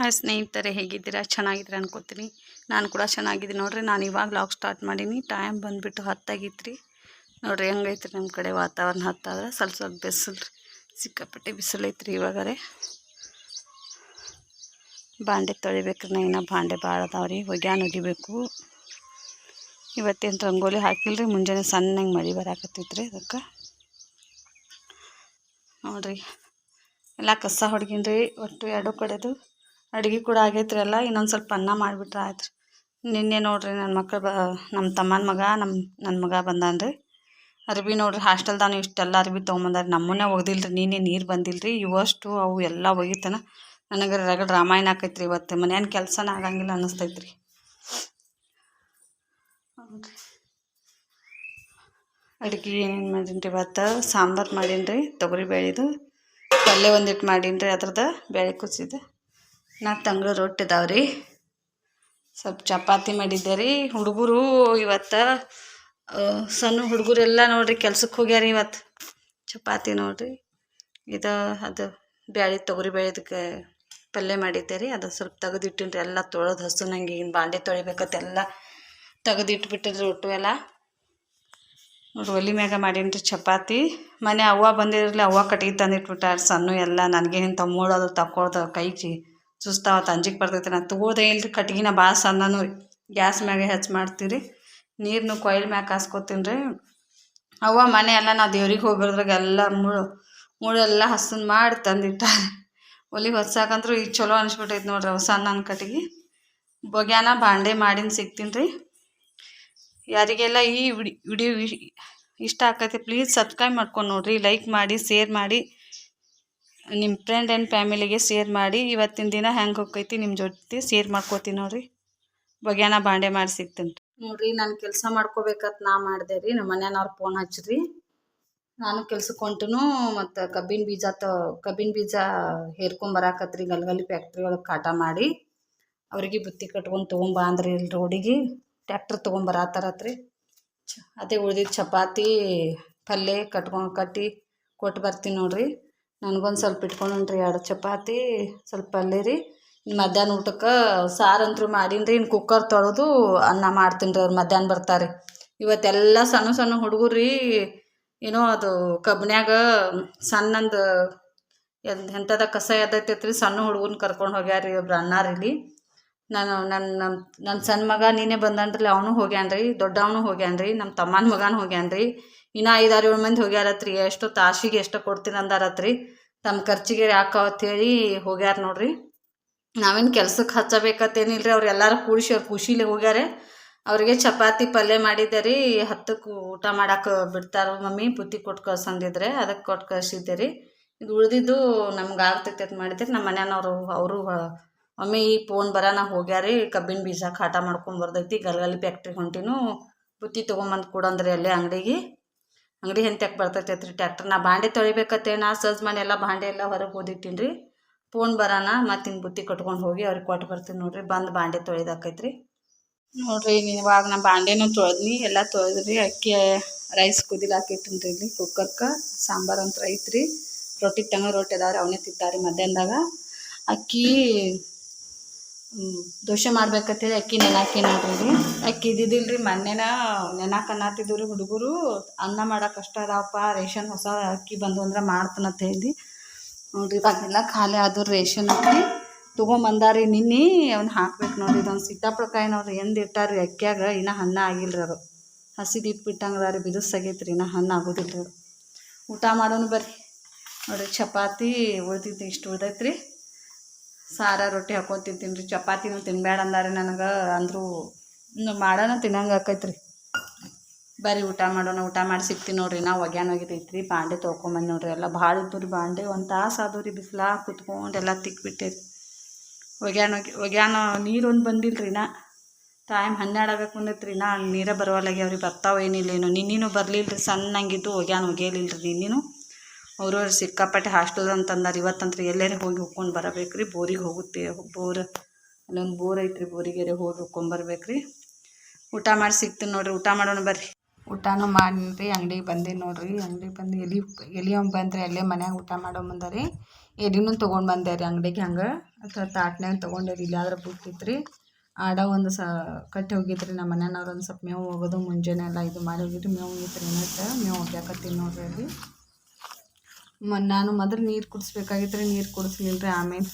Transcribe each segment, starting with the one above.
Hi ಸ್ನೇಹಿತರೆ ಹೇಗಿದ್ದೀರಾ? ಚೆನ್ನಾಗಿದ್ದೀರಾ ಅನ್ಕೋತೀನಿ. ನಾನು ಕೂಡ ಚೆನ್ನಾಗಿದ್ದೀನಿ ನೋಡ್ರಿ. ನಾನು ಇವಾಗ ಲಾಗ್ ಸ್ಟಾರ್ಟ್ ಮಾಡೀನಿ. ಟೈಮ್ ಬಂದುಬಿಟ್ಟು ಹತ್ತಾಗಿತ್ತು ನೋಡ್ರಿ ಹೆಂಗೈತೆ ರೀ ನಮ್ಮ ಕಡೆ ವಾತಾವರಣ ಹತ್ತಾದ್ರೆ ಸ್ವಲ್ಪ ಸ್ವಲ್ಪ ಬಿಸಿಲು ಸಿಕ್ಕಾಪಟ್ಟೆ ಬಿಸಿಲು ಐತ್ರಿ ಇವಾಗಾರೆ. ಬಾಂಡೆ ತೊಳಿಬೇಕ್ರಿ ನಾ ಇನ್ನೂ. ಬಾಂಡೆ ಭಾಳ ಅದಾವ್ರಿ ಒಗ್ಯಾನ ಒಗಿಬೇಕು ಇವತ್ತೇನು ರಂಗೋಲಿ ಹಾಕಿಲ್ರಿ? ಮುಂಜಾನೆ ಸಣ್ಣಗೆ ಮಳೆ ಬರಾಕತ್ತೈತ್ರಿ ಅದಕ್ಕೆ. ನೋಡ್ರಿ. ಎಲ್ಲ ಕಸ ಹೊಡ್ಗಿನ್ರಿ. ಒಟ್ಟು ಎರಡು ಕಡೆದು ಅಡುಗೆ ಕೂಡ ಆಗೈತ್ರಿ ಎಲ್ಲ ಇನ್ನೊಂದು ಸ್ವಲ್ಪ ಅನ್ನ ಮಾಡಿಬಿಟ್ರೆ ಆಯ್ತು. ರೀ ನಿನ್ನೆ ನೋಡ್ರಿ ನನ್ನ ಮಕ್ಕಳು ಬ ನಮ್ಮ ತಮ್ಮನ ಮಗ ನಮ್ಮ ನನ್ನ ಮಗ ಬಂದಾನ್ರಿ. ಅರ್ಬಿ ನೋಡ್ರಿ ಹಾಸ್ಟೆಲ್ದಾನು ಇಷ್ಟೆಲ್ಲ ಅರ್ಬಿ ತೊಗೊಂಬಂದಾರ. ನಮ್ಮನ್ನೇ ಒಗ್ದಿಲ್ಲ ರೀ ನೀನೇ ನೀರು ಬಂದಿಲ್ಲ ರೀ ಇವಷ್ಟು ಅವು ಎಲ್ಲ ಒಗಿತನ. ನನಗೆ ರಗಡ್ ರಾಮಾಯಣ ಆಕೈತ್ರಿ ಇವತ್ತು. ಮನ್ಯಾನ ಕೆಲಸನ ಆಗಂಗಿಲ್ಲ ಅನ್ನಿಸ್ತೈತ್ರಿ. ಅಡುಗೆ ಏನೇನು ಮಾಡೀನಿ ರೀ ಇವತ್ತು? ಸಾಂಬಾರು ಮಾಡೀನಿ ರೀ ತೊಗರಿ ಬೇಳೆದು ಪಲ್ಯ ಒಂದಿಟ್ಟು ಮಾಡೀನಿ ರೀ ಅದ್ರದ್ದು. ಬೇಳೆ ನಾಲ್ಕು ತಂಗಳು ರೊಟ್ಟಿ ಇದಾವೆ ರೀ ಸ್ವಲ್ಪ ಚಪಾತಿ ಮಾಡಿದ್ದೆ ರೀ ಹುಡುಗರು ಇವತ್ತು ಸಣ್ಣ ಹುಡುಗರೆಲ್ಲ ನೋಡ್ರಿ ಕೆಲ್ಸಕ್ಕೆ ಹೋಗ್ಯಾರ ಇವತ್ತು. ಚಪಾತಿ ನೋಡ್ರಿ. ಇದು, ಅದು ಬ್ಯಾಳಿ ತೊಗರಿ ಬೇಳೆದಕ್ಕೆ ಪಲ್ಯ ಮಾಡಿದ್ದೆ ರೀ ಅದು ಸ್ವಲ್ಪ ತೆಗೆದಿಟ್ಟಿನಿ ರೀ ಎಲ್ಲ ತೊಳೆದು ಹಸು ನಂಗೆ ಈಗಿನ ಬಾಂಡೆ ತೊಳಿಬೇಕತ್ತೆಲ್ಲ ತೆಗೆದಿಟ್ಬಿಟ್ಟಿದ್ರಿ ಒಟ್ಟು ಎಲ್ಲ. ನೋಡ್ರಿ ಒಲಿ ಮ್ಯಾಗ ಮಾಡೀನಿ ರೀ ಚಪಾತಿ. ಮನೆ ಅವ್ವ ಬಂದಿರಲಿ ಅವ್ವ ಕಟ್ಟಿಗೆ ತಂದಿಟ್ಬಿಟ್ಟಾರ ಸಣ್ಣ ಎಲ್ಲ. ನನಗೇನು ಇಂಥ ಮೂಡೋದು ತಕ್ಕೊಳ್ದು ಕೈಗೆ ಸುಸ್ತಾವತ್ತು ಅಂಜಿಕೆ ಬರ್ತೈತೆ. ನಾನು ತಗೋದೇ ಇಲ್ಲ ರೀ ಕಟ್ಗಿನ ಭಾಳ ಸಣ್ಣನೂ ರೀ. ಗ್ಯಾಸ್ ಮ್ಯಾಗೆ ಹೆಚ್ಚು ಮಾಡ್ತೀವಿ ರೀ ನೀರನ್ನು ಕೊಯ್ಲ್ ಮ್ಯಾಗ ಹಾಸ್ಕೊತೀನಿ ರೀ. ಅವ್ವ ಮನೆ ಎಲ್ಲ ನಾವು ದೇವ್ರಿಗೆ ಹೋಗಿರೋದ್ರಾಗ ಎಲ್ಲ ಮುಳು, ಮುಳೆಲ್ಲ ಹಸನ್ ಮಾಡಿ ತಂದಿಟ್ಟಾರೆ. ಒಲಿ ಹೊಸಾಕಂದ್ರೂ ಈಗ ಚಲೋ ಅನಿಸ್ಬಿಟ್ಟೈತೆ ನೋಡ್ರಿ ಹೊಸ ನನ್ನ ಕಟ್ಗೆ. ಬೊಗ್ಯಾನ ಬಾಂಡೆ ಮಾಡಿನ ಸಿಗ್ತೀನಿ ರೀ. ಯಾರಿಗೆಲ್ಲ ಈ ವಿಡಿ, ವಿಡಿಯೋ ಇಷ್ಟ ಆಕೈತೆ, ಪ್ಲೀಸ್ ಸಬ್ಸ್ಕ್ರೈಬ್ ಮಾಡ್ಕೊಂಡು ನೋಡಿರಿ. ಲೈಕ್ ಮಾಡಿ, ಶೇರ್ ಮಾಡಿ. ನಿಮ್ಮ ಫ್ರೆಂಡ್ ಆ್ಯಂಡ್ ಫ್ಯಾಮಿಲಿಗೆ ಶೇರ್ ಮಾಡಿ, ಇವತ್ತಿನ ದಿನ ಹೆಂಗೆ ಹೋಗ್ತೈತಿ ನಿಮ್ಮ ಜೊತೆ ಶೇರ್ ಮಾಡ್ಕೋತೀನಿ ನೋಡ್ರಿ. ಬಗ್ಯಾನ ಬಾಂಡೆ ಮಾಡಿ ಸಿಗ್ತೀನಿ ನೋಡಿರಿ, ನಾನು ಕೆಲಸ ಮಾಡ್ಕೋಬೇಕಂತ ನಾ ಮಾಡಿದೆ ರೀ ನಮ್ಮ ಮನೆಯವ್ರು ಫೋನ್ ಹಚ್ಚಿರಿ. ನಾನು ಕೆಲ್ಸಕ್ಕೆ ಹೊಂಟನು, ಮತ್ತು ಕಬ್ಬಿನ ಬೀಜ ತ, ಕಬ್ಬಿನ ಬೀಜ ಹೇರ್ಕೊಂಬರಾಕತ್ರಿ ಗಲ್ಗಲ್ಲಿ ಫ್ಯಾಕ್ಟ್ರಿ ಒಳಗೆ ಕಾಟ ಮಾಡಿ. ಅವ್ರಿಗೆ ಬುತ್ತಿ ಕಟ್ಕೊಂಡು ತೊಗೊಂಬಾ ಅಂದ್ರಿ ಇಲ್ಲಿ ರೋಡಿಗೆ ಟ್ಯಾಕ್ಟ್ರ್ ತೊಗೊಂಬರತ್ತಾರತ್ರಿ ಚ ಅದೇ ಉಳ್ದಿದ್ದು ಚಪಾತಿ ಪಲ್ಯ ಕಟ್ಕೊಂಡು ಕಟ್ಟಿ ಕೊಟ್ಟು ಬರ್ತೀನಿ ನೋಡಿರಿ. ನನಗೊಂದು ಸ್ವಲ್ಪ ಇಟ್ಕೊಂಡ್ರಿ ಎರಡು ಚಪಾತಿ, ಸ್ವಲ್ಪ ಪಲ್ಯ ರೀ. ಮಧ್ಯಾಹ್ನ ಊಟಕ್ಕೆ ಸಾರಂತೂ ಮಾಡೀನಿ ರೀ ಇನ್ನು ಕುಕ್ಕರ್ ತೊಳೆದು ಅನ್ನ ಮಾಡ್ತೀನಿ ರೀ ಅವ್ರು ಮಧ್ಯಾಹ್ನ ಬರ್ತಾರೆ. ಇವತ್ತೆಲ್ಲ ಸಣ್ಣ ಸಣ್ಣ ಹುಡುಗರು ರೀ ಏನೋ ಅದು ಕಬ್ನ್ಯಾಗ ಸಣ್ಣಂದು ಎಂಥದ ಕಸ ಎದ್ದೈತೈತೆ ಸಣ್ಣ ಹುಡುಗನ ಕರ್ಕೊಂಡು ಹೋಗ್ಯಾರ ರೀ ಒಬ್ರು ಅಣ್ಣಾರ ಇಲ್ಲಿ. ನಾನು ನನ್ನ ನನ್ನ ಸಣ್ಣ ಮಗ ನೀನೇ ಬಂದಾನ್ರಿ, ಅವನು ಹೋಗ್ಯಾನ್ರಿ, ದೊಡ್ಡವನು ಹೋಗ್ಯಾನ್ರಿ ನಮ್ಮ ತಮ್ಮನ ಮಗನೂ ಹೋಗ್ಯಾನ್ರಿ. ಇನ್ನೂ ಐದಾರು ಏಳು ಮಂದಿ ಹೋಗ್ಯಾರತ್ರಿ. ಎಷ್ಟು ತಾಸಿಗೆ ಎಷ್ಟು ಕೊಡ್ತೀನಿ ಅಂದಾರತ್ರಿ. ತಮ್ಮ ಖರ್ಚಿಗೆ ಹೇಳಿ ಹೋಗ್ಯಾರ ನೋಡ್ರಿ. ನಾವೇನು ಕೆಲ್ಸಕ್ಕೆ ಹಚ್ಚಬೇಕತ್ತೇನಿಲ್ರಿ. ಅವ್ರು ಎಲ್ಲರೂ ಕೂಡಿಸಿ ಅವ್ರು ಖುಷಿಲಿ ಹೋಗ್ಯಾರೆ. ಅವರಿಗೆ ಚಪಾತಿ ಪಲ್ಯ ಮಾಡಿದ್ದೆ ರೀ ಹತ್ತಕ್ಕೆ ಊಟ ಮಾಡಕ್ಕೆ ಬಿಡ್ತಾರೆ ಮಮ್ಮಿ. ಬುತ್ತಿ ಕೊಟ್ಟು ಕಳ್ಸಂದಿದ್ರೆ ಅದಕ್ಕೆ ಕೊಟ್ಟು ಕಳ್ಸಿದ್ದೆ ರೀ ಇದು ಉಳಿದಿದ್ದು ನಮ್ಗೆ ಆಗ್ತೈತೆ ಅಂತ ಮಾಡಿದ್ರೆ. ನಮ್ಮ ಮನೆಯವ್ರು ಅವರು ಮಮ್ಮಿ ಈ ಫೋನ್ ಬರೋಣ ಹೋಗ್ಯಾರಿ. ಕಬ್ಬಿನ ಬೀಜ ಕಾಟ ಮಾಡ್ಕೊಂಡು ಬರ್ದೈತಿ. ಗಲಗಲಿ ಫ್ಯಾಕ್ಟ್ರಿಗೆ ಹೊಂಟಿನೂ ಬುತ್ತಿ ತೊಗೊಂಬಂದು ಕೊಡಂದ್ರಿ ಅಲ್ಲೇ ಅಂಗಡಿಗೆ. ಅಂಗಡಿ ಹೆಂತಕ್ಕೆ ಬರ್ತೈತೈತ್ರಿ ಟ್ಯಾಕ್ಟ್ರ್. ನಾ ಬಾಂಡೆ ತೊಳಿಬೇಕತ್ತೆ ನಾ ಸಜ್ ಮಾಡಿ ಎಲ್ಲ ಬಾಂಡೆ ಎಲ್ಲ ಹೊರಗೆ ಓದಿಟ್ಟಿನಿ ರೀ ಫೋನ್ ಬರೋಣ ಮತ್ತು ಬುತ್ತಿ ಕಟ್ಕೊಂಡು ಹೋಗಿ ಅವ್ರಿಗೆ ಕೊಟ್ಟು ಬರ್ತೀನಿ ನೋಡಿರಿ, ಬಂದು ಬಾಂಡೆ ತೊಳೆದಾಕೈತೆ ರೀ ನೋಡಿರಿ ಇವಾಗ ನಾ ಬಾಂಡೆನೂ ತೊಳೆದ್ನಿ, ಎಲ್ಲ ತೊಳೆದ್ರಿ. ಅಕ್ಕಿ, ರೈಸ್ ಕುದಿಲ್ ಹಾಕಿಟ್ಟಿನಿ ರೀ ಇಲ್ಲಿ ಕುಕ್ಕರ್ಗೆ ಸಾಂಬಾರು ಅಂತ ಐತ್ರಿ ರೊಟ್ಟಿ ತಂಗ ರೊಟ್ಟಿ ಅದಾವ್ರಿ, ಅವನೇ ತಿಂತಾರೆ ಮಧ್ಯಾಹ್ನದಾಗ. ಅಕ್ಕಿ ದೋಸೆ ಮಾಡ್ಬೇಕಂತೇಳಿ ಅಕ್ಕಿ ನೆನಾಕಿ ನೋಡ್ರಿ ಅಕ್ಕಿ ಇದ್ದಿದ್ದಿಲ್ಲ ರೀ ಮೊನ್ನೆನ ನೆನಾಕ ಅನ್ನತ್ತಿದ್ದು ರೀ ಹುಡುಗರು, ಅನ್ನ ಮಾಡೋಕೆ ಕಷ್ಟ ಅದಾವಪ್ಪ, ರೇಷನ್ ಹೊಸ ಅಕ್ಕಿ ಬಂದು ಅಂದ್ರೆ ಮಾಡ್ತಾನಂತ ಹೇಳಿ ನೋಡ್ರಿ, ಇವಾಗೆಲ್ಲ ಖಾಲಿ ಆದ್ರೆ ರೇಷನ್ ಅಕ್ಕಿ. ತೊಗೊಂಬಂದಾರಿ ನಿನ್ನೆ, ಅವ್ನು ಹಾಕ್ಬೇಕು ನೋಡ್ರಿ ಇದೊಂದು ಸೀತಾಪಳಕಾಯಿ ನೋಡ್ರಿ ಎಂದು ಇಟ್ಟಾರಿ ಅಕ್ಕಿಯಾಗ, ಇನ್ನೂ ಹಣ್ಣ ಆಗಿಲ್ಲ ರೀ ಅದು. ಹಸಿದು ಇಟ್ಬಿಟ್ಟಂಗ್ರಿ ಬಿದುಸಾಗೈತೆ ರೀ ಇನ್ನೂ ಹಣ್ಣು ಆಗೋದಿಲ್ಲ ರೀ ಊಟ ಮಾಡೋನು ಬರ್ರಿ. ನೋಡ್ರಿ, ಚಪಾತಿ ಉಳ್ದಿದ್ದು ಇಷ್ಟು ಉಳ್ದೈತೆ ರೀ ಸಾರ ರೊಟ್ಟಿ ಹಾಕೊಂಡು ತಿಂತೀನಿ ರೀ. ಚಪಾತಿನೂ ತಿನ್ಬೇಡ ಅಂದಾರೆ ನನಗೆ. ಅಂದರೂ ಮಾಡೋಣ ತಿನ್ನಂಗೆ ರೀ ಬರೀ ಊಟ ಮಾಡೋಣ, ಊಟ ಮಾಡಿ ಸಿಗ್ತೀನಿ ನೋಡ್ರಿ. ನಾ ಒಗ್ಯಾನ ರೀ ಬಾಂಡೆ ತೊಳ್ಕೊಂಬಂದು ನೋಡ್ರಿ. ಎಲ್ಲ ಭಾಳ ಇದ್ದು ರೀ ಬಾಂಡೆ. ಒಂದು ತಾಸು ಆದವು ರೀ ಬಿಸಿಲಾಗ ಕುತ್ಕೊಂಡು ಎಲ್ಲ ತಿಕ್ಬಿಟ್ಟೆ ರೀ ಒಗ್ಯಾನ ಒಗಿ, ಒಗ್ಯಾನ ನೀರೊಂದು ಬಂದಿಲ್ಲ ರೀ ನಾ. ಟೈಮ್ ಹನ್ನೆರಡು ಆಗಕ್ಕೆ ರೀ ನಾ. ನೀರೇ ಬರೋಲ್ಲಾಗ್ಯಾವ ರೀ ಬರ್ತಾವ ಏನಿಲ್ಲ ಏನೋ ನಿನ್ನೆನೂ ಬರಲಿಲ್ಲ ರೀ ಸಣ್ಣಂಗಿದ್ದು ಒಗ್ಯಾನ ಒಗೆಯಲಿಲ್ಲ ರೀ ನಿನ್ನೆನೂ. ಅವರು ಸಿಕ್ಕಾಪಟ್ಟೆ ಹಾಸ್ಟೆಲ್ ಅಂತಂದಾರೆ. ಇವತ್ತಂತ್ರ ಎಲ್ಲೇರೆ ಹೋಗಿ ಹೋಗ್ಕೊಂಡು ಬರಬೇಕು ರೀ ಬೋರಿಗೆ ಹೋಗುತ್ತೆ. ಬೋರ್, ಅಲ್ಲೊಂದು ಬೋರ್ ಐತ್ರಿ ಬೋರಿಗೆರೆ ಹೋಗಿ ಹೋಗ್ಕೊಂಬರ್ಬೇಕು ರೀ ಊಟ ಮಾಡಿ ಸಿಗ್ತೀನಿ ನೋಡ್ರಿ. ಊಟ ಮಾಡೋಣ ಬರ್ರಿ. ಊಟನೂ ಮಾಡಿರಿ. ಅಂಗಡಿಗೆ ಬಂದೆ ನೋಡ್ರಿ. ಅಂಗಡಿಗೆ ಬಂದು ಎಲ್ಲಿ ಎಲ್ಲಿ ಬಂದ್ರೆ ಅಲ್ಲೇ ಮನ್ಯಾಗ ಊಟ ಮಾಡೋ ಬಂದರಿ ರೀ ಎಡಿನೂ ತೊಗೊಂಡು ಬಂದೆ ರೀ ಅಂಗಡಿಗೆ ಹಂಗೆ. ಅಥವಾ ತಾಟ್ನ್ಯಾಗ ತೊಗೊಂಡೆ ರೀ. ಇಲ್ಲಾದ್ರೆ ಬಿಟ್ಟಿತ್ರಿ. ಆಡ ಒಂದು ಸ, ಕಟ್ಟಿ ಹೋಗಿದ್ರಿ ನಮ್ಮ ಮನೆಯವ್ರು. ಒಂದು ಸ್ವಲ್ಪ ಮೇವು ಹೋಗೋದು ಮುಂಜಾನೆ ಎಲ್ಲ ಇದು ಮಾಡಿ ಹೋಗಿದ್ರಿ ಮೇವು ರೀ ಮೇವು ಹೋಗ್ಯಾಕತ್ತೀನಿ ನೋಡ್ರಿ ಅಲ್ಲಿ. ನಾನು ಮೊದಲು ನೀರು ಕುಡಿಸ್ಬೇಕಾಗಿತ್ತು ನೀರು ಕುಡಿಸ್ಲಿಲ್ಲ ರೀ ಆಮೇಲೆ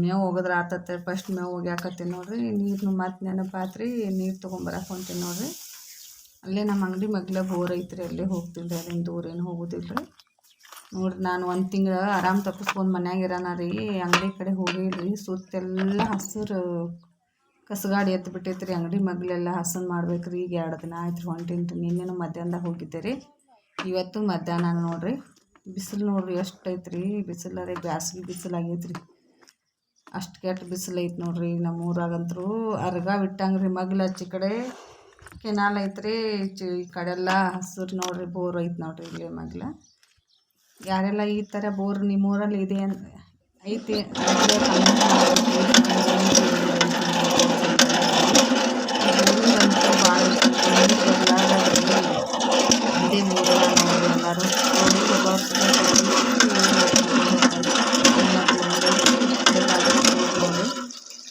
ಮೇವು ಹೋಗಿದ್ರೆ ಆತತ್ತೆ. ಫಸ್ಟ್ ಮೇವು ಹೋಗ್ಯಾಕತ್ತೀನಿ ನೋಡ್ರಿ. ನೀರನ್ನು ಮತ್ತೆ ನೆನಪಾತ್ರಿ, ನೀರು ತೊಗೊಂಬರಕ್ಕೆ ಹೊಂತೀನಿ ನೋಡ್ರಿ. ಅಲ್ಲೇ ನಮ್ಮ ಅಂಗಡಿ ಮಗ್ಲ ಬೋರ್ ಐತ್ರಿ, ಅಲ್ಲೇ ಹೋಗ್ತಿಲ್ಲ ರೀ ಅಲ್ಲಿಂದ ದೂರ ಏನು ಹೋಗೋದಿಲ್ಲ ರೀ ನೋಡ್ರಿ, ನಾನು ಒಂದು ತಿಂಗಳು ಆರಾಮ್ ತಪ್ಪಿಸ್ಕೊಂಡು ಮನ್ಯಾಗ ಇರೋಣ ರೀ. ಅಂಗಡಿ ಕಡೆ ಹೋಗಿಲ್ರಿ ಸುತ್ತೆಲ್ಲ ಹಸಿರು ಕಸಗಾಡಿ ಎತ್ತು ಬಿಟ್ಟೈತೆ ರೀ ಅಂಗಡಿ ಮಗ್ಲೆಲ್ಲ ಹಸನ್ ಮಾಡ್ಬೇಕು ರೀ ಈಗ ಎರಡು ದಿನ ಆಯ್ತು ರೀ ಹೊಂಟಿನ್ರಿ. ನಿನ್ನೆನೂ ಮಧ್ಯಾಹ್ನದಾಗ ಹೋಗಿದ್ದೆ ರೀ. ಇವತ್ತು ಮಧ್ಯಾಹ್ನ ನೋಡ್ರಿ. ಬಿಸಿಲು ನೋಡ್ರಿ ಎಷ್ಟು ಐತ್ರಿ, ಬಿಸಿಲು ಅದೇ ಬ್ಯಾಸ್ಗೆ ಬಿಸಿಲು ರೀ ಅಷ್ಟು ಕೆಟ್ಟ ಬಿಸಿಲು ಐತೆ ನೋಡ್ರಿ ನಮ್ಮ ಊರಾಗಂತೂ. ಅರ್ಗ ಬಿಟ್ಟಂಗೆ ರೀ ಮಗ್ಲ ಹಚ್ಚಿ ಕಡೆ. ಕೆನಾಲ್ ಐತ್ರಿ, ಚಿ ಈ ಕಡೆ ಎಲ್ಲ ಹಸಿರು ನೋಡ್ರಿ, ಬೋರ್ ಐತೆ ನೋಡ್ರಿ ಇಲ್ಲಿ ಮಗ್ಲ. ಯಾರೆಲ್ಲ ಈ ಥರ ಬೋರ್ ನಿಮ್ಮ ಊರಲ್ಲಿ ಇದೆ ಅಂತ ಐತಿ ಇದೇ ಬೋರ್ ನೋಡ್ರಿ ಎಲ್ಲರೂ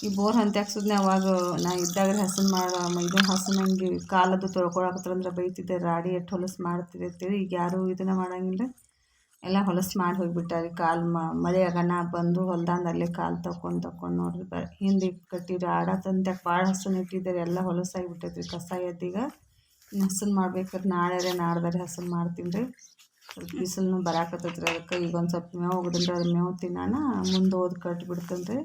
ಈ ಬೋರ್ ಹಂತ ಹಾಕ್ಸಿದ್ನೆ ಅವಾಗ ನಾ ಇದ್ದಾಗ ಹಸನ್ ಮಾಡ ಇದು ಹಸನ್ ಹಂಗೆ ಕಾಲದ್ದು ತೊಳ್ಕೊಳಕತ್ತಂದ್ರೆ ಬೈತಿದ್ದೆ, ರಾಡಿ ಎಟ್ಟು ಹೊಲಸು ಮಾಡ್ತಿದ್ದೆ ಅಂತೇಳಿ. ಈಗ ಯಾರೂ ಇದನ್ನ ಮಾಡಂಗಿಲ್ಲ. ಎಲ್ಲ ಹೊಲಸು ಮಾಡಿ ಹೋಗಿಬಿಟ್ಟಾರೆ ಕಾಲು ಮಳೆ ಆಗನ ಬಂದು ಹೊಲ್ದಂದು ಅಲ್ಲೇ ಕಾಲು ತಕೊಂಡು ತಕೊಂಡು ನೋಡ್ರಿ ಬ, ಹಿಂದೆ ಕಟ್ಟಿರಿ ಆಡತ್ತಂತೆ ಭಾಳ ಹಸನ್ ಇಟ್ಟಿದ್ದಾರೆ, ಎಲ್ಲ ಹೊಲಸಾಗಿ ಬಿಟ್ಟೈತ್ರಿ ಕಸ ಎದ್ದೀಗ. ಹಸನ್ ಮಾಡ್ಬೇಕಾದ್ರೆ ನಾಳೆ ನಾಡ್ದಾರೆ ಹಸನ್ ಮಾಡ್ತೀನಿ ರೀ. ಸ್ವಲ್ಪ ಬಿಸಿಲು ಬರಾಕತ್ತೈತೆ ರೀ ಅದಕ್ಕೆ, ಈಗ ಒಂದು ಸ್ವಲ್ಪ ಮೇವು ಹೋಗೋದಿಲ್ಲ ಅದು ಮೇವು ತಿನ್ನೋಣ ಮುಂದೆ ಓದಿ ರೀ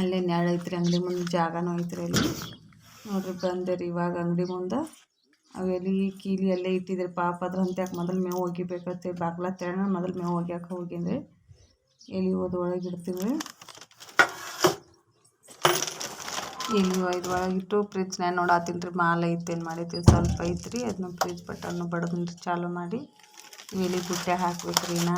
ಅಲ್ಲೇ ನೆರಳು ಐತ್ರಿ, ಅಂಗಡಿ ಮುಂದೆ ಜಾಗನೂ ಐತ್ರಿ ಅಲ್ಲಿ. ನೋಡ್ರಿ ಬಂದೆ ರೀ ಇವಾಗ ಅಂಗಡಿ ಮುಂದೆ. ಅವು ಎಲೆ ಕೀಲಿ ಅಲ್ಲೇ ಇಟ್ಟಿದ್ರೆ, ಪಾಪ ಅದ್ರ ಅಂತ್ಯಾಕೆ ಮೊದಲು ಮೇವು ಒಗಿಬೇಕತ್ತೆ, ಬಾಗ್ಲ ತೆರಣ, ಮೊದಲು ಮೇವು ಒಗ್ಯಾಕೆ ಹೋಗೀನಿ ಎಲ್ಲಿ ಎಲೆ ಹೋದ ಒಳಗೆ ಇಡ್ತೀವಿ ಎಲೆ ಇದು ಒಳಗಿಟ್ಟು ಫ್ರಿಜ್ನಾಗ ನೋಡತ್ತೀನಿ ರೀ ಮಾಲ್ ಐತೇನು ಮಾಡೈತಿ ಸ್ವಲ್ಪ ಐತ್ರಿ. ಅದನ್ನ ಫ್ರಿಜ್ ಬಟನ್ನು ಬಡದ್ರಿ ಚಾಲು ಮಾಡಿ. ಎಲೆ ಗುಟ್ಟೆ ಹಾಕ್ಬೇಕು ರೀ ನಾ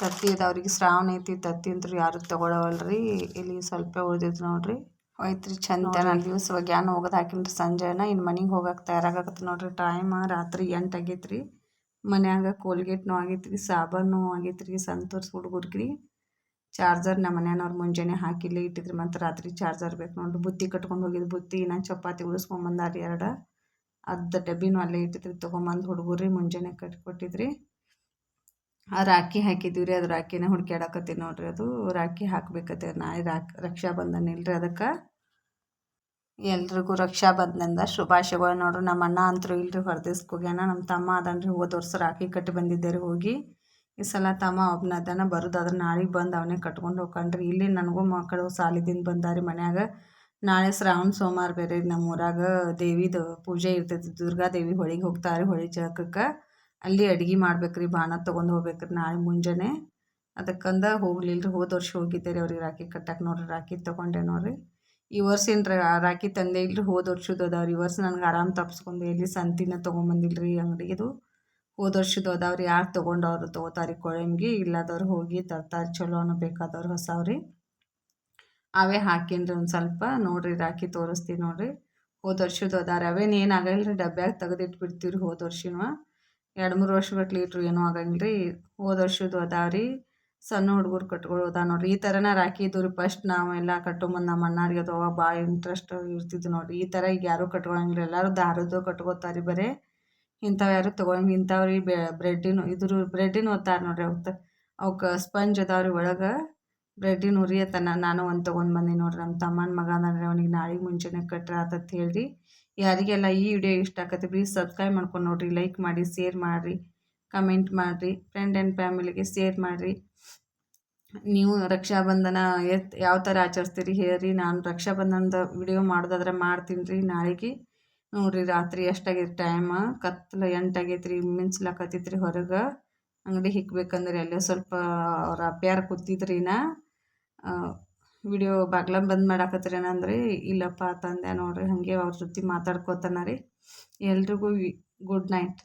ತತ್ತಿ ಅವ್ರಿಗೆ ಶ್ರಾವಣ ಐತಿ ತತ್ತಿ ಅಂತೂ ಯಾರು ತಗೊಳವಲ್ರಿ. ಇಲ್ಲಿ ಸ್ವಲ್ಪ ಉಳ್ದೈತಿ ನೋಡ್ರಿ. ಹೋಯ್ತ್ರಿ ಚಂದ ನಾನು ದಿವಸ ಒಗ್ಯಾನ ಹೋಗೋದು ಹಾಕಿನ್ರಿ ಸಂಜೆನ ಇನ್ನು ಮನೆಗೆ ಹೋಗಕ್ಕೆ ತಯಾರಾಗತ್ತೆ ನೋಡ್ರಿ. ಟೈಮ್ ರಾತ್ರಿ ಎಂಟು ಆಗೈತ್ರಿ. ಮನ್ಯಾಗ ಕೋಲ್ಗೇಟ್ನೂ ಆಗೈತ್ರಿ ಸಾಬಾನು ಆಗೈತ್ರಿ ಸಂತೋರ್ಸ್ ಹುಡುಗರ್ಗ್ರಿ ಚಾರ್ಜರ್ ನಮ್ಮ ಮನೆಯವ್ರು ಮುಂಜಾನೆ ಹಾಕಿಲ್ಲ ಇಟ್ಟಿದ್ರಿ ಮತ್ತು ರಾತ್ರಿ ಚಾರ್ಜರ್ ಬೇಕು ನೋಡ್ರಿ. ಬುತ್ತಿ ಕಟ್ಕೊಂಡು ಹೋಗಿದ್ದು ಬುತ್ತಿ ನಾ ಚಪಾತಿ ಉಳಿಸ್ಕೊಂಬಂದಾರಿ ಎರಡು ಅರ್ಧ ಡಬ್ಬಿನೂ ಅಲ್ಲೇ ಇಟ್ಟಿದ್ರಿ ತೊಗೊಂಬಂದು ಹುಡುಗರು ಮುಂಜಾನೆ ಕಟ್ಟಿ ಕೊಟ್ಟಿದ್ರಿ ಆ ರಾಖಿ ಹಾಕಿದ್ದೀವಿ ರೀ ಅದು ರಾಖಿನ ಹುಡ್ಕ್ಯಾಡಕತ್ತೀವಿ ನೋಡ್ರಿ ಅದು. ರಾಖಿ ಹಾಕ್ಬೇಕತ್ತೆ ನಾಳೆ ರಾಕ್ ರಕ್ಷಾ ಬಂಧನ ಇಲ್ರಿ ಅದಕ್ಕೆ. ಎಲ್ರಿಗೂ ರಕ್ಷಾ ಬಂಧನದ ಶುಭಾಶಯಗಳು ನೋಡ್ರಿ. ನಮ್ಮ ಅಣ್ಣ ಅಂತರೂ ಇಲ್ರಿ ಹೊರದೇಶಕ್ಕೆ ಹೋಗ್ಯಾನ ನಮ್ಮ ತಮ್ಮ ಅದನ್ರಿ ಹೋದ ವರ್ಷ ರಾಖಿ ಕಟ್ಟಿ ಬಂದಿದ್ದೇರಿ ಹೋಗಿ. ಈ ಸಲ ತಮ್ಮ ಒಬ್ಬನ ಅದನ್ನ ಬರೋದಾದ್ರೆ ನಾಳೆಗೆ ಬಂದು ಅವನೇ ಕಟ್ಕೊಂಡು ಹೋಗ್ಕಂಡ್ರಿ ಇಲ್ಲಿ ನನಗೂ ಮಕ್ಕಳು ಸಾಲಿದಿಂದ ಬಂದಾರಿ ಮನ್ಯಾಗ. ನಾಳೆ ಶ್ರಾವಣ ಸೋಮವಾರ ಬೇರೆ ನಮ್ಮ ಊರಾಗ ದೇವಿದು ಪೂಜೆ ಇರ್ತೈತಿ. ದುರ್ಗಾದೇವಿ ಹೊಳಿಗೆ ಹೋಗ್ತಾರೆ, ಹೊಳಿ ಜಳಕಕ್ಕೆ ಅಲ್ಲಿ ಅಡ್ಗೆ ಮಾಡ್ಬೇಕ್ರಿ, ಬಾಣ ತೊಗೊಂಡು ಹೋಗ್ಬೇಕ್ರಿ ನಾಳೆ ಮುಂಜಾನೆ. ಅದಕ್ಕಂದ ಹೋಗ್ಲಿಲ್ಲ ಹೋದ ವರ್ಷ ಹೋಗಿದ್ದೆ ರೀ ಅವ್ರಿಗೆ ರಾಖಿ ಕಟ್ಟಕ್ಕೆ ನೋಡ್ರಿ, ರಾಖಿ ತೊಗೊಂಡೆ ನೋಡ್ರಿ. ಈ ವರ್ಷ ಏನು ರಾಖಿ ತಂದೆ ಇಲ್ರಿ, ಹೋದ ವರ್ಷದ್ದು ಅದಾವ್ರಿ. ಈ ವರ್ಷ ನನಗೆ ಆರಾಮ್ ತಪ್ಸ್ಕೊಂಡು, ಎಲ್ಲಿ ಸಂತಿನ ತೊಗೊಂಬಂದಿಲ್ಲ ರೀ ಅಂಗಡಿದು ಹೋದ ವರ್ಷದ್ದು ಅದಾವ್ರಿ, ಯಾರು ತೊಗೊಂಡವ್ರು ತೊಗೋತಾರಿ ಕೊಳಂಗಿ ಇಲ್ಲದವ್ರು ಹೋಗಿ ತರ್ತಾರೆ, ಚಲೋ ಅನ್ನೋ ಬೇಕಾದವ್ರು ಹೊಸವ್ರಿ. ಅವೇ ಹಾಕೀನಿ ರೀ ಒಂದು ಸ್ವಲ್ಪ, ನೋಡಿರಿ ರಾಖಿ ತೋರಿಸ್ತೀವಿ ನೋಡಿರಿ. ಹೋದ ವರ್ಷದ್ದು ಅದಾರ, ಅವೇನು ಏನಾಗಲ್ಲ ರೀ ಡಬ್ಬ್ಯಾಗ ತೆಗೆದಿಟ್ಬಿಡ್ತೀವಿ ರೀ ಹೋದ ವರ್ಷನೂ. ಎರಡು ಮೂರು ವರ್ಷ ಇಟ್ರು ಏನೂ ಆಗಂಗಿಲ್ಲ ರೀ. ಹೋದ ವರ್ಷದ್ದು ಅದಾವ ರೀ. ಸಣ್ಣ ಹುಡುಗರು ಕಟ್ಕೊಳ್ಳೋ ಅದಾವ ನೋಡಿರಿ. ಈ ಥರನ ಇದ್ದವು ರೀ ಫಸ್ಟ್ ನಾವೆಲ್ಲ ಕಟ್ಟೊಂಬಂದು ನಮ್ಮ ಅಣ್ಣಾರಿಗೆ ಅದು ಅವಾಗ ಭಾಳ ಇಂಟ್ರೆಸ್ಟ್ ಇರ್ತಿದ್ದು ನೋಡ್ರಿ. ಈ ಥರ ಈಗ ಯಾರೂ ಕಟ್ಕೊಳಂಗಿಲ್ಲ. ಎಲ್ಲರೂ ದಾರದ್ದು ಕಟ್ಕೋತಾರೆ ಬರೀ. ಇಂಥವು ಯಾರೂ ತೊಗೊಂಡು ಇಂಥವ್ರಿ ಬ್ರೆಡ್ಡಿನ ಇದ್ರ ಬ್ರೆಡ್ಡಿನ ಓದ್ತಾರೆ ನೋಡ್ರಿ ಅವಕ್ಕೆ. ಅವಕ್ಕೆ ಸ್ಪಂಜ್ ಅದಾವ ರೀ ಒಳಗೆ. ಬ್ರೆಡ್ಡಿನ ಉರಿಯತನ ನಾನು ಒಂದು ತೊಗೊಂಡು ಬಂದೆ ನೋಡ್ರಿ. ನಮ್ಮ ತಮ್ಮನ ಮಗ ಅಂದ್ರೆ ಅವನಿಗೆ ನಾಳೆಗೆ ಮುಂಚೆನೆ ಕಟ್ರೆ ಆತತ್ ಹೇಳ್ರಿ. ಯಾರಿಗೆಲ್ಲ ಈ ವಿಡಿಯೋ ಇಷ್ಟ ಆಕತ್ತೆ ಪ್ಲೀಸ್ ಸಬ್ಸ್ಕ್ರೈಬ್ ಮಾಡ್ಕೊಂಡು ನೋಡಿರಿ. ಲೈಕ್ ಮಾಡಿ ಶೇರ್ ಮಾಡಿರಿ. ಕಮೆಂಟ್ ಮಾಡಿರಿ. ಫ್ರೆಂಡ್ ಆ್ಯಂಡ್ ಫ್ಯಾಮಿಲಿಗೆ ಶೇರ್ ಮಾಡಿರಿ. ನೀವು ರಕ್ಷಾಬಂಧನ ಎತ್ ಯಾವ ಥರ ಆಚರಿಸ್ತೀರಿ ಹೇಳ್ರಿ. ನಾನು ರಕ್ಷಾಬಂಧನದ ವಿಡಿಯೋ ಮಾಡೋದಾದ್ರೆ ಮಾಡ್ತೀನಿ ರೀ ನಾಳೆಗೆ ನೋಡಿರಿ ರಾತ್ರಿ ಎಷ್ಟಾಗೈತೆ ಟೈಮ್ ಕತ್ತಲು ಎಂಟಾಗೈತ್ರಿ, ಮಿಂಚ್ಲಾಕತ್ತೈತ್ರಿ ಹೊರಗೆ. ಅಂಗಡಿ ಹಿಕ್ಬೇಕಂದ್ರೆ ಅಲ್ಲೇ ಸ್ವಲ್ಪ ಅವ್ರ ಅಪ್ಯಾರ ನಾ. ವಿಡಿಯೋ ಬಾಗ್ಲ ಬಂದ್ ಮಾಡಾಕತ್ರಿ ಏನಂದ್ರೆ ಇಲ್ಲಪ್ಪ ತಂದೆ ನೋಡ್ರಿ, ಹಾಗೆ ಅವ್ರ ಜೊತೆ ಮಾತಾಡ್ಕೋತಾನ ರೀ. ಎಲ್ರಿಗೂ ಗುಡ್ ನೈಟ್.